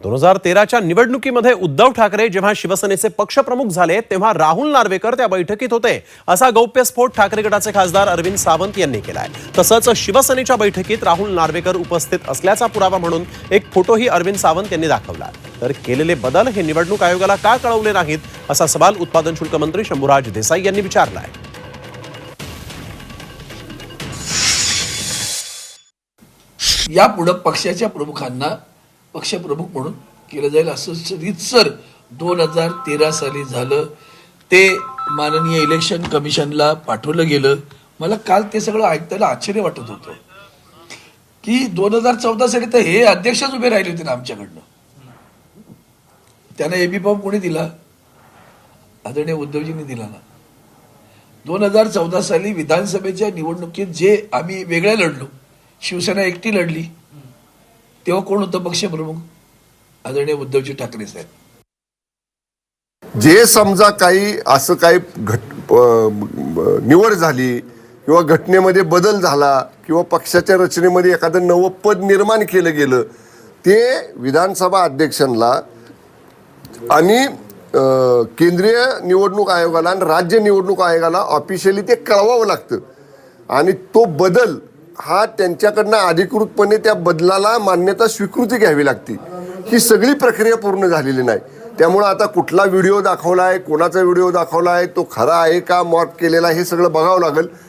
दोन हजार तेराच्या निवडणुकीमध्ये उद्धव ठाकरे जेव्हा शिवसेनेचे पक्षप्रमुख झाले तेव्हा राहुल नार्वेकर त्या बैठकीत होते. असा गौप्यस्फोट ठाकरे गटाचे खासदार अरविंद सावंत यांनी केलाय. तसंच शिवसेनेच्या बैठकीत राहुल नार्वेकर उपस्थित असल्याचा पुरावा म्हणून एक फोटोही अरविंद सावंत यांनी दाखवला. तर केलेले बदल हे निवडणूक आयोगाला का कळवले नाहीत असा सवाल उत्पादन शुल्क मंत्री शंभूराज देसाई यांनी विचारला आहे यापुढं पक्षाच्या प्रमुखांना पक्षप्रमुख म्हणून केलं जाईल असं रितसर दोन हजार तेरा साली झालं. ते माननीय इलेक्शन कमिशनला पाठवलं गेलं. मला काल ते सगळं ऐकताना आश्चर्य वाटत होतं. की दोन हजार चौदा साली तर हे अध्यक्षच उभे राहिले होते ना आमच्याकडनं. त्यांना एबी फॉर्म कोणी दिला? आदरणीय उद्धवजींनी दिला ना. दोन हजार चौदा साली विधानसभेच्या निवडणुकीत जे आम्ही वेगळ्या लढलो शिवसेना एकटी लढली तेव्हा कोण होतं पक्षप्रमुख आदरणीय उद्धवजी ठाकरे साहेब. जे समजा काही असं काही घट निवड झाली किंवा घटनेमध्ये बदल झाला किंवा पक्षाच्या रचनेमध्ये एखादं नवं पद निर्माण केलं गेलं ते विधानसभा अध्यक्षांना आणि केंद्रीय निवडणूक आयोगाला आणि राज्य निवडणूक आयोगाला ऑफिशियली ते कळवावं लागतं. आणि तो बदल हा त्यांच्याकडनं अधिकृतपणे त्या बदलाला मान्यता स्वीकृती घ्यावी लागते. ही सगळी प्रक्रिया पूर्ण झालेली नाही. त्यामुळं आता कुठला व्हिडिओ दाखवला आहे कोणाचा व्हिडिओ दाखवला आहे तो खरा आहे का मॉर्क केलेला हे सगळं बघावं लागेल.